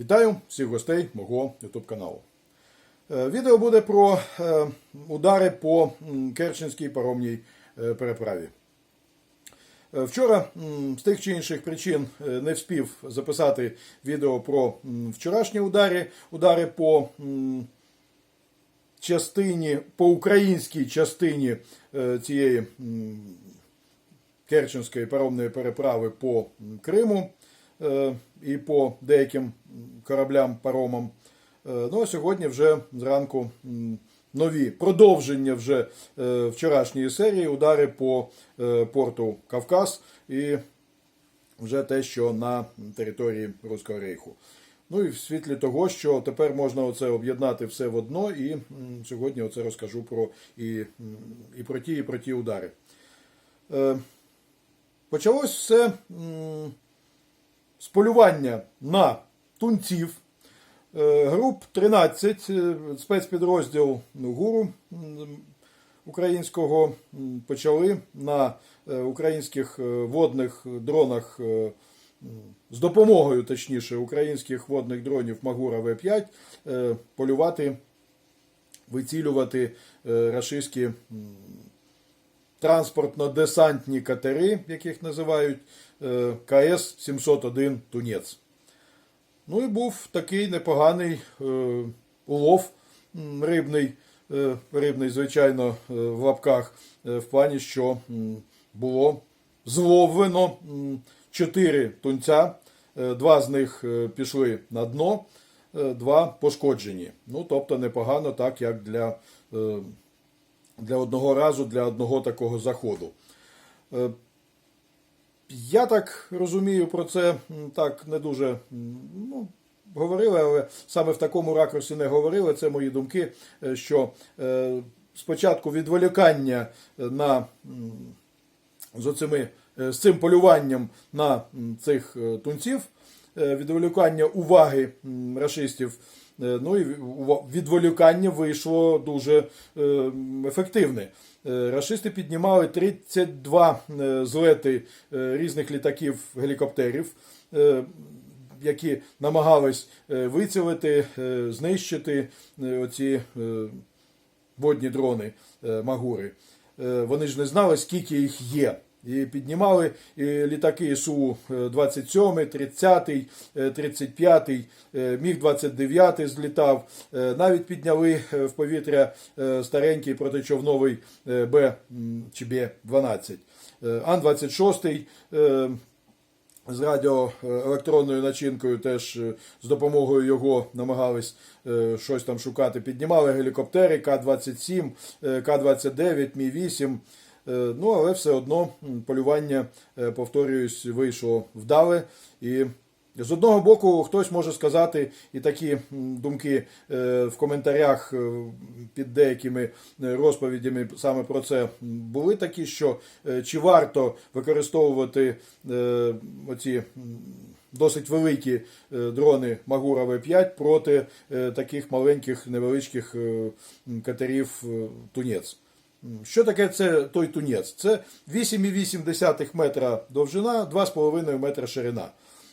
Вітаю всіх гостей мого YouTube каналу. Е, Відео буде про е, удари по Керченській паромній е, переправі. Вчора з тих чи інших причин не вспів записати відео про вчорашні удари, удари по частині, по українській частині цієї Керченської паромної переправи по Криму і по деяким кораблям, паромам. Е, Ну а сьогодні вже зранку нові продовження вже е, вчорашньої серії удари по е, порту Кавказ і вже те, що на території Руського рейху. Ну і в світлі того, що тепер можна оце об'єднати все в одно, і сьогодні оце розкажу про і, і про ті, і про ті удари. Е, Почалось все з полювання на тунців. Е, Груп 13, е, спецпідрозділ ГУРу українського почали на е, українських водних дронах з допомогою, точніше, українських водних дронів Магура В5 е, полювати, вицілювати рашистські транспортно-десантні катери, яких називають е, КС-701 Тунець. Ну і був такий непоганий е, улов рибний, е, рибний, звичайно, в лапках, в плані, що було зловлено м, чотири тунця, два з них пішли на дно, два пошкоджені. Ну, тобто непогано, так як для, для одного разу, для одного такого заходу. Е, я так розумію про це так не дуже ну, говорили, але саме в такому ракурсі не говорили. Це мої думки, е, що е, спочатку відволікання на з, оцими, з цим полюванням на цих тунців, відволікання уваги рашистів. Е, Ну і відволікання вийшло дуже е, ефективне. Е, Рашисти піднімали 32 е, злети різних літаків гелікоптерів, які намагались вицілити, знищити оці водні дрони Магури. Вони ж не знали, скільки їх є. І піднімали літаки Су-27, 30, е, 35, е, Міг-29 злітав. Е, Навіть підняли е, в повітря е, старенький протичовновий е, Б чи Б-12. Е, Ан-26 е, з радіоелектронною начинкою теж е, з допомогою його намагались е, щось там шукати. Піднімали гелікоптери К-27, е, К-29, Мі-8. Е, Ну, але все одно полювання, е, повторююсь, вийшло вдале. І з одного боку, хтось може сказати, і такі думки е, в коментарях під деякими розповідями саме про це були такі, що чи варто використовувати оці досить великі дрони Магура В5 проти таких маленьких невеличких катерів Тунець. Що таке це той тунець? Це 8,8 метра довжина, 2,5 метра ширина.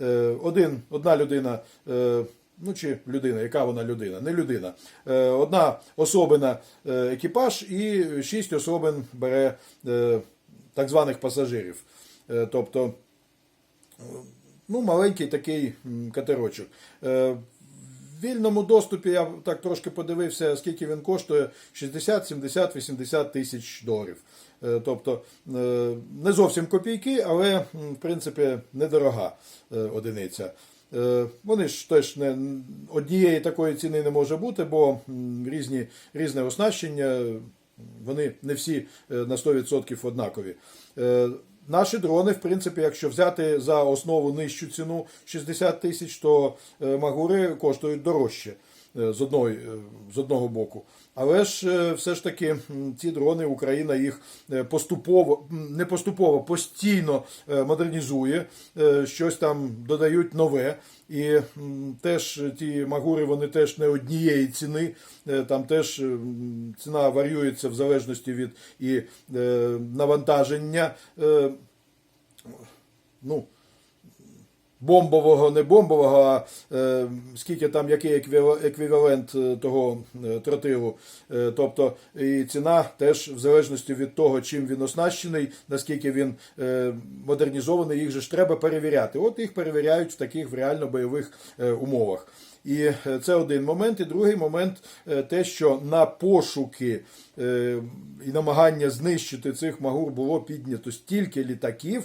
Е, Один, одна людина, е, ну чи людина, яка вона людина? Не людина. Е, Одна особина екіпаж і шість особин бере так званих пасажирів. Тобто ну, маленький такий катерочок. Вільному доступі я так трошки подивився, скільки він коштує: 60, 70, 80 тисяч доларів. Е, Тобто е, не зовсім копійки, але в принципі недорога е, одиниця. Вони ж теж не однієї такої ціни не може бути, бо різні, різне оснащення, вони не всі на 100% однакові. Наші дрони, в принципі, якщо взяти за основу нижчу ціну 60 тисяч, то е, магури коштують дорожче з, одної, е, з одного боку. Але ж е, все ж таки ці дрони Україна їх е, поступово, не поступово, постійно е, модернізує, е, щось там додають нове. І теж ті магури вони теж не однієї ціни. Е, Там теж ціна варіюється в залежності від і е, навантаження. Е, ну, бомбового, не бомбового, а е, скільки там який еквівалент е, того е, тротилу. Е, Тобто і ціна теж в залежності від того, чим він оснащений, наскільки він е, модернізований, їх же ж треба перевіряти. От їх перевіряють в таких в реально бойових е, умовах. І е, це один момент. І другий момент те, що на пошуки і намагання знищити цих магур було піднято стільки літаків.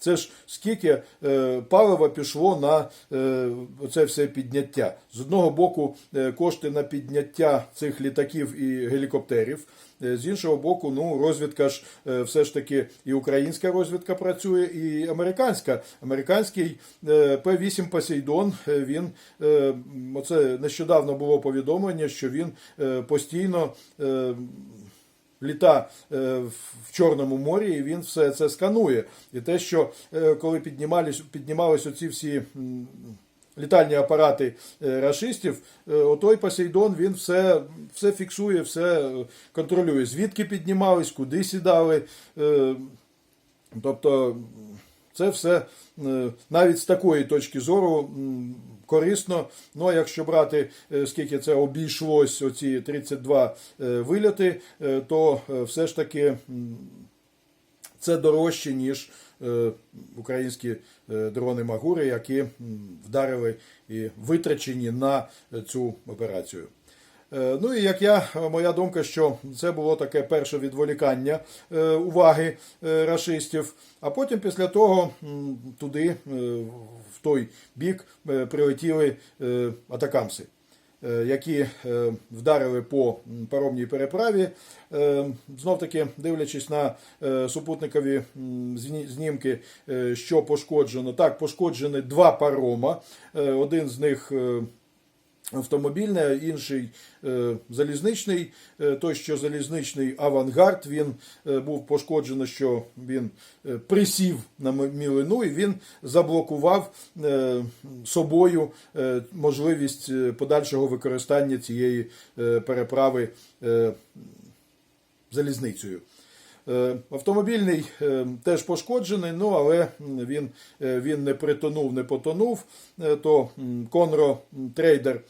Це ж скільки е, палива пішло на е, це все підняття. З одного боку, е, кошти на підняття цих літаків і гелікоптерів. Е, З іншого боку, ну розвідка ж е, все ж таки і українська розвідка працює, і американська. Американський е, П-8 Посейдон. Він оце нещодавно було повідомлення, що він постійно. Літа е, в- Чорному морі, і він все це сканує. І те, що е, коли піднімались, піднімались оці всі літальні апарати е, рашистів, отой Посейдон він все, все фіксує, все контролює. Звідки піднімались, куди сідали. Тобто це все навіть з такої точки зору корисно. Ну а якщо брати, е, скільки це обійшлось, оці 32 виліти, вильоти, е, то е, все ж таки це дорожче, ніж е, українські е, дрони Магури, які вдарили і витрачені на е, цю операцію. Е, Ну і як я, моя думка, що це було таке перше відволікання е, уваги е, рашистів, а потім після того туди, е, в той бік, е, прилетіли е, атакамси е, які е, вдарили по паромній переправі. Е, Знов таки, дивлячись на е, супутникові знімки, е, що пошкоджено. Так, пошкоджені два парома. Е, Один з них. Е, Автомобільний, інший е, залізничний. Е, той, що залізничний авангард, він е, був пошкоджено, що він присів на мілину і він заблокував собою можливість подальшого використання цієї переправи залізницею. Е, Автомобільний е, теж пошкоджений, ну але він, е, він не притонув, не потонув. То Конро трейдер.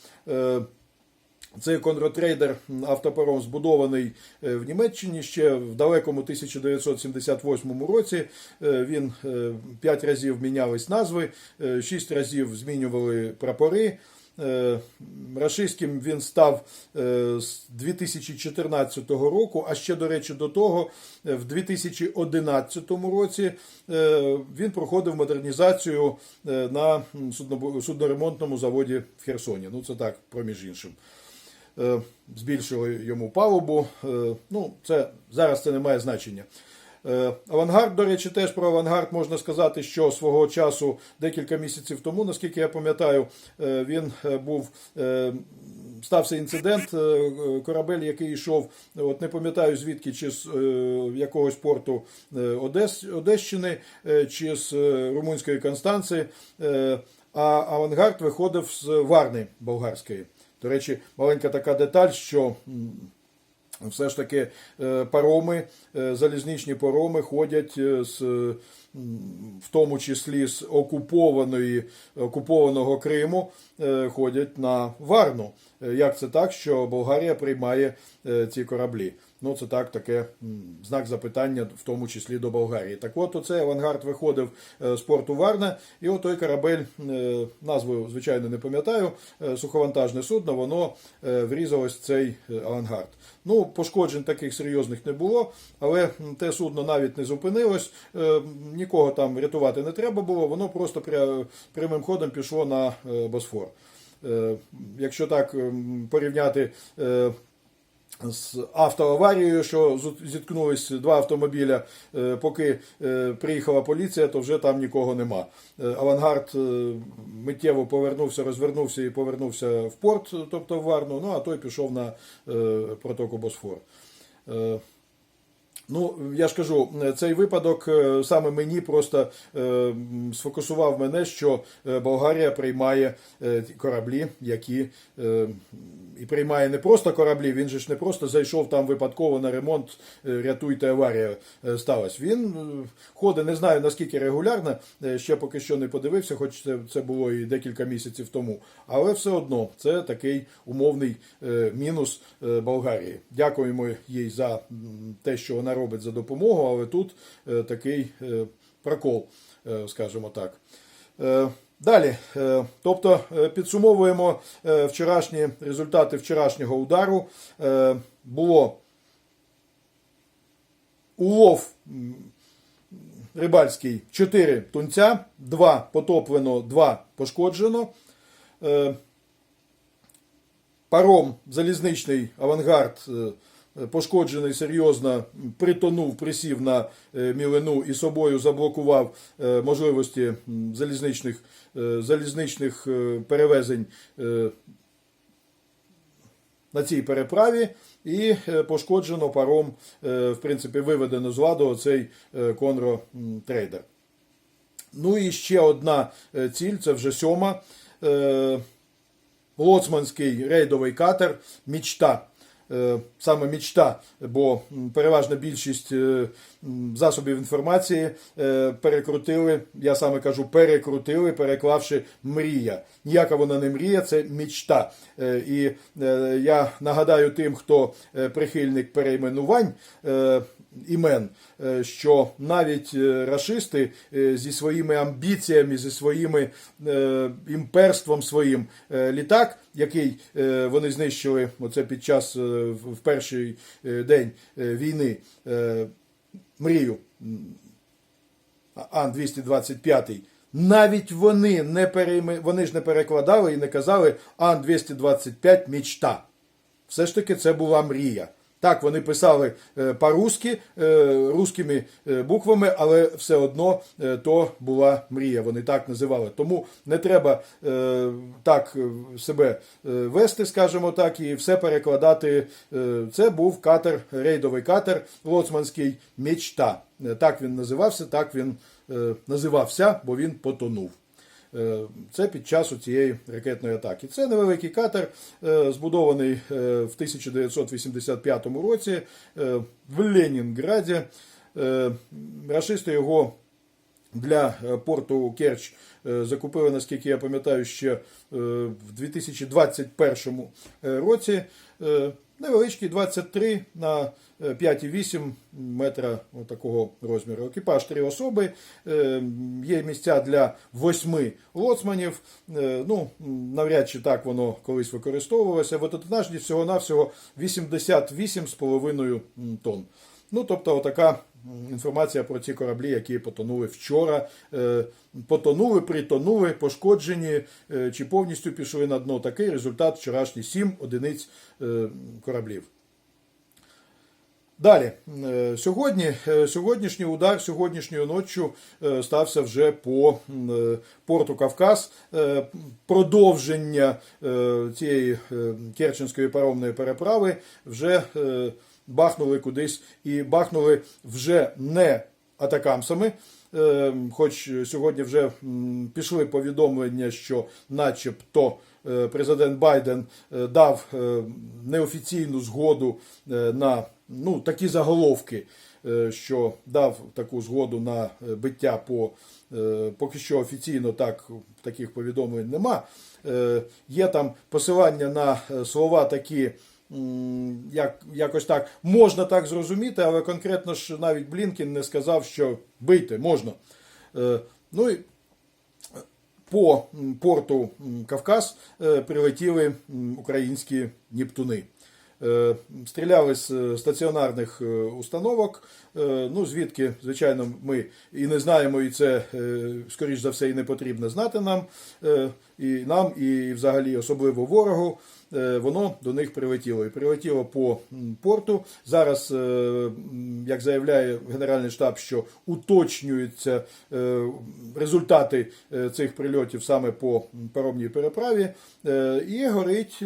Цей конротрейдер автопаром збудований в Німеччині ще в далекому 1978 році. Він п'ять разів мінялись назви, шість разів змінювали прапори. Е, Рашистським він став е, з 2014 року, а ще, до речі, до того, е, в 2011 році він проходив модернізацію на судноремонтному заводі в Херсоні. Ну, це так, проміж іншим. Збільшили йому палубу. Ну, це зараз це не має значення. Е, Авангард, до речі, теж про авангард можна сказати, що свого часу, декілька місяців тому, наскільки я пам'ятаю, е, він е, був. Стався інцидент, корабель, який йшов, от не пам'ятаю звідки, чи з якогось порту Одес, Одещини, чи з румунської Констанції, а авангард виходив з Варни болгарської. До речі, маленька така деталь, що все ж таки е, пароми, е, залізничні пароми ходять е, з, в тому числі з окупованої, окупованого Криму, ходять на Варну. Як це так, що Болгарія приймає ці кораблі? Ну, це так, таке знак запитання, в тому числі до Болгарії. Так от, оцей авангард виходив е, з порту Варна, і от той корабель, е, назву, звичайно, не пам'ятаю, е, суховантажне судно, воно врізалось в цей авангард. Ну, пошкоджень таких серйозних не було, але те судно навіть не зупинилось, нікого там рятувати не треба було, воно просто пря- прямим ходом пішло на Босфор. Якщо так порівняти з автоаварією, що зіткнулись два автомобіля, е, поки е, приїхала поліція, то вже там нікого нема. Е, Авангард миттєво повернувся, розвернувся і повернувся в порт, тобто в Варну, ну а той пішов на протоку Босфор. Ну, я ж кажу, цей випадок е, саме мені просто е, сфокусував мене, що е, Болгарія приймає е, кораблі, які е, і приймає не просто кораблі, він же ж не просто зайшов там випадково на ремонт, рятуйте, аварія сталася. Він ходить, не знаю наскільки регулярно, ще поки що не подивився, хоч це, це було і декілька місяців тому. Але все одно це такий умовний е, мінус Болгарії. Дякуємо їй за те, що вона робить за допомогу, але тут е, такий е, прокол, е, скажімо так. Далі, тобто підсумовуємо вчорашні результати вчорашнього удару. Було улов рибальський 4 тунця, 2 потоплено, 2 пошкоджено. Паром залізничний авангард пошкоджений серйозно, притонув, присів на е, мілину і собою заблокував е, можливості залізничних, е, залізничних е, перевезень е, на цій переправі, і е, пошкоджено паром, е, в принципі, виведено з ладу оцей е, Конро м, трейдер. Ну і ще одна е, ціль, це вже сьома. Е, лоцманський рейдовий катер Мічта. Е, Саме мічта, бо переважна більшість е, засобів інформації е, перекрутили, я саме кажу, перекрутили, переклавши мрія. Ніяка вона не мрія, це мічта. І я нагадаю тим, хто прихильник перейменувань імен, е, що навіть е, рашисти е, зі своїми амбіціями, зі своїми е, імперством своїм літак, який вони знищили оце під час в перший день війни, мрію Ан-225, навіть вони не перейми, вони ж не перекладали і не казали Ан-225 мічта. Все ж таки це була мрія. Так, вони писали е, по-русски, е, русскими е, буквами, але все одно то була мрія. Вони так називали. Тому не треба так себе вести, скажімо так, і все перекладати. Це був катер, рейдовий катер лоцманський мечта. Так він називався, так він називався, бо він потонув. Е, Це під час цієї ракетної атаки. Це невеликий катер, е, збудований е, в 1985 році в Ленінграді. Рашисти його для порту Керч закупили, наскільки я пам'ятаю, ще в 2021 році. Е, Невеличкий 23 на е, 5,8 метра такого розміру. Екіпаж три особи. Е, Є місця для восьми лоцманів. Е, Ну, навряд чи так воно колись використовувалося. Висотонажність всього-навсього 88,5 тонн. Ну, тобто, отака інформація про ці кораблі, які потонули вчора. Е, Потонули, притонули, пошкоджені е, чи повністю пішли на дно. Такий результат вчорашній 7 одиниць е, кораблів. Далі, сьогодні, сьогоднішній удар сьогоднішньою ночі е, стався вже по порту Кавказ. Продовження цієї Керченської паромної переправи вже бахнули кудись і бахнули вже не атакамсами. Е, Хоч сьогодні вже пішли повідомлення, що начебто е, президент Байден е, дав е, неофіційну згоду на ну, такі заголовки, що дав таку згоду на биття по поки що офіційно так таких повідомлень нема. Є там посилання на слова такі. Як, якось так можна так зрозуміти, але конкретно ж навіть Блінкін не сказав, що бийте можна. Е, Ну і по порту Кавказ е, прилетіли українські Нептуни. Е, Стріляли з е, стаціонарних е, установок. Ну, звідки, звичайно, ми і не знаємо, і це, скоріш за все, і не потрібно знати нам, і нам, і взагалі особливо ворогу. Воно до них прилетіло. І прилетіло по порту. Зараз, як заявляє Генеральний штаб, що уточнюються результати цих прильотів саме по паромній переправі, і горить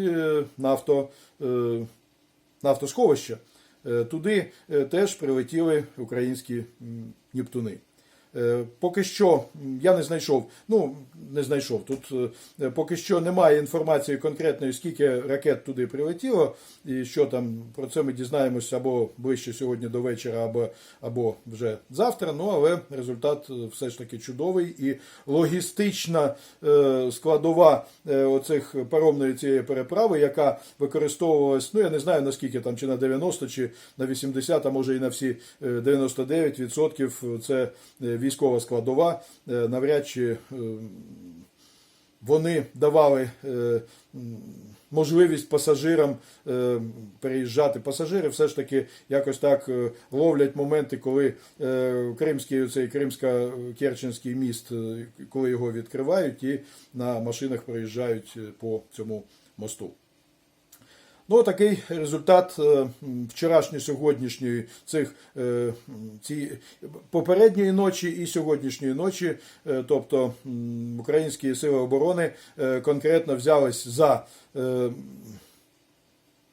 нафто, нафтосховище. Е, Туди е, теж прилетіли українські Нептуни. Е, Поки що я не знайшов, ну не знайшов. Тут е, поки що немає інформації конкретної, скільки ракет туди прилетіло, і що там про це ми дізнаємося або ближче сьогодні до вечора, або, або вже завтра. Ну але результат е, все ж таки чудовий і логістична складова оцих паромної цієї переправи, яка використовувалась, ну я не знаю наскільки там, чи на 90, чи на 80, а може і на всі е, 99% це військова складова. Е, Навряд чи е, вони давали е, можливість пасажирам переїжджати. Пасажири все ж таки якось так ловлять моменти, коли кримський цей кримсько-керченський міст, е, коли його відкривають, і на машинах проїжджають по цьому мосту. Ну, такий результат е, вчорашньої сьогоднішньої цих е, ці попередньої ночі і сьогоднішньої ночі. Е, Тобто українські сили оборони конкретно взялись за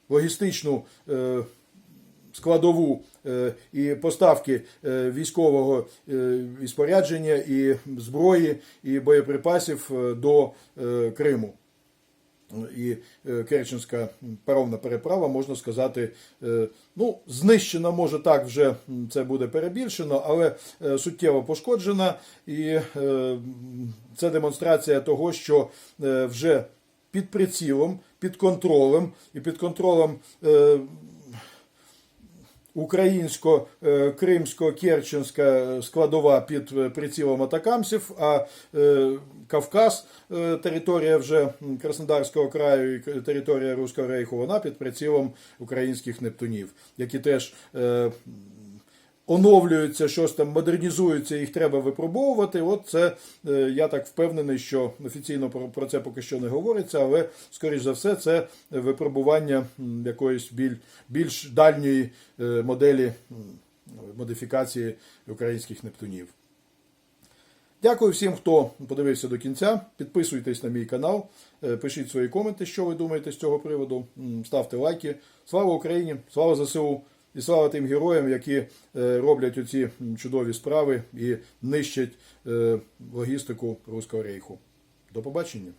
логістичну складову і поставки військового і спорядження, і зброї, і боєприпасів до Криму і е, Керченська паромна переправа, можна сказати, е, ну, знищена, може так, вже це буде перебільшено, але е, суттєво пошкоджена. І це демонстрація того, що вже під прицілом, під контролем і під контролем. Українсько-кримсько-керченська складова під е, прицілом атакамсів, а е, Кавказ, е, територія вже Краснодарського краю і територія Руського рейху, вона під прицілом українських нептунів, які теж оновлюються, щось там модернізуються, їх треба випробовувати. От це е, я так впевнений, що офіційно про, це поки що не говориться, але скоріш за все, це випробування якоїсь біль, більш дальньої е, моделі модифікації українських нептунів. Дякую всім, хто подивився до кінця. Підписуйтесь на мій канал, е, пишіть свої коменти, що ви думаєте з цього приводу. Ставте лайки. Слава Україні! Слава ЗСУ! І слава тим героям, які е, роблять оці чудові справи і нищать е, логістику Руського рейху. До побачення!